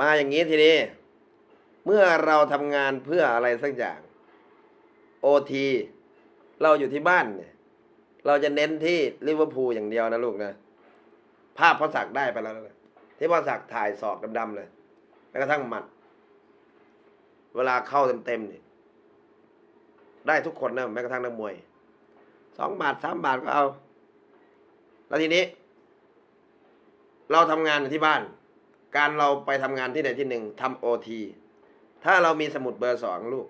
มาอย่างนี้ทีนี้ เมื่อเราทำงานเพื่ออะไรสักอย่างโอทีเราอยู่ที่บ้านเนี่ยเราจะเน้นที่ลิเวอร์พูลอย่างเดียวนะลูกนะ ภาพพ่อศักดิ์ได้ไปแล้วนะที่พ่อศักดิ์ถ่ายศอกดำๆเลยแม้กระทั่งหมัด เวลาเข้าเต็มๆเนี่ยได้ทุกคนนะแม้กระทั่งนักมวยสองบาทสามบาทก็เอา แล้วทีนี้ เราทำงานอยู่ที่บ้าน การเราไปทำงานที่ใดที่หนึ่งทำโอทีถ้าเรามีสมุดเบอร์สองลูก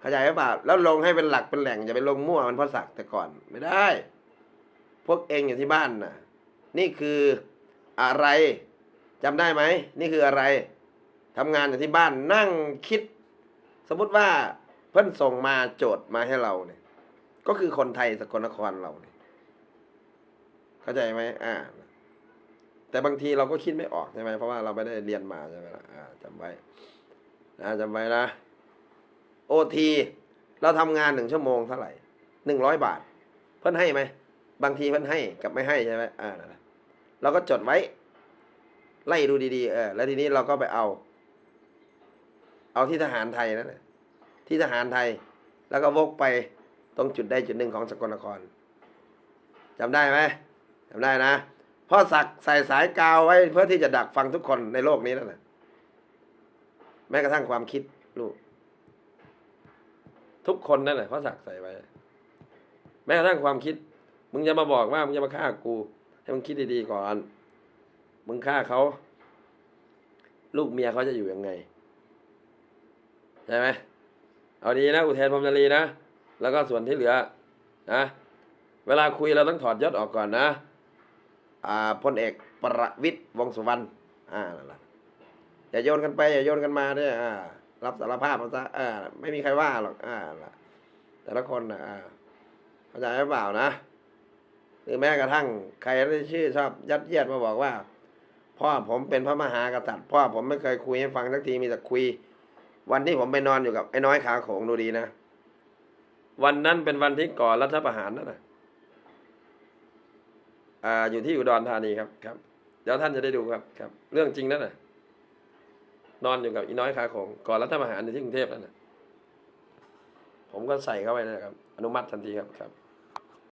เข้าใจหรือเปล่าแล้วลงให้เป็นหลักเป็นแหล่งอย่าไปลงมั่วมันเพราะสักแต่ก่อนไม่ได้ พวกเองอยู่ที่บ้านน่ะนี่คืออะไรจำได้ไหมนี่คืออะไรทำงานอยู่ที่บ้านนั่งคิด สมมติว่าเพิ่อนส่งมาโจทย์มาให้เราเนี่ย ก็คือคนไทยสกลนครเราเนี่ยเข้าใจไหมอ่า แต่บางทีเราก็คิดไม่ออกใช่ไหมเพราะว่าเราไม่ได้เรียนมาใช่ไหมล่ะจำไว้นะจำไว้นะโอทีเราทำงานหนึ่งชั่วโมงเท่าไหร่หนึ่งร้อยบาท เพิ่นให้ไหมบางทีเพิ่นให้กับไม่ให้ใช่ไหมอ่านะเราก็จดไว้ ไล่ดูดีๆเออแล้วทีนี้เราก็ไปเอา เอาที่ทหารไทยนั่นแหละที่ทหารไทย แล้วก็วกไปตรงจุดใดจุดหนึ่งของสกลนครจำได้ไหมจำได้นะ พ่อสักใส่สายกาวไว้ เพื่อที่จะดักฟังทุกคนในโลกนี้นั่นแหละแม้กระทั่งความคิดลูกทุกคนนั่นแหละพ่อสักใส่ไว้ แม้กระทั่งความคิด มึงจะมาบอกว่ามึงจะมาฆ่ากู ให้มึงคิดดีๆก่อน มึงฆ่าเขาลูกเมียเขาจะอยู่ยังไงใช่ไหมเอาดีนะอุเทนพรหมจรีนะ แล้วก็ส่วนที่เหลือนะเวลาคุยเราต้องถอดยศออกก่อนนะ พลเอกประวิตยวงษ์สุวรรณอ่านั่นแหละอย่าโยนกันไปอย่าโยนกันมาด้วยอ่ารับสารภาพมันซะอ่าไม่มีใครว่าหรอกอ่านั่นแหละแต่ละคนนะอ่าเข้าใจหรือเปล่านะหรือแม้กระทั่งใครที่ชื่อชอบยัดเยียดมาบอกว่า พ่อผมเป็นพระมหากษัตริย์พ่อผมไม่เคยคุยให้ฟังสักทีมีแต่คุย วันที่ผมไปนอนอยู่กับไอ้น้อยขาโขงดูดีนะ วันนั้นเป็นวันที่ก่อรัฐประหารนั่นนะ อ่าอยู่ที่อุดรธานีครับครับเดี๋ยวท่านจะได้ดูครับครับ เรื่องจริงนั่นน่ะ นอนอยู่กับอีน้อยขาโขงก่อนรัฐประหารในที่กรุงเทพนั่นน่ะผมก็ใส่เข้าไปนะครับ อนุมัติทันทีครับครับ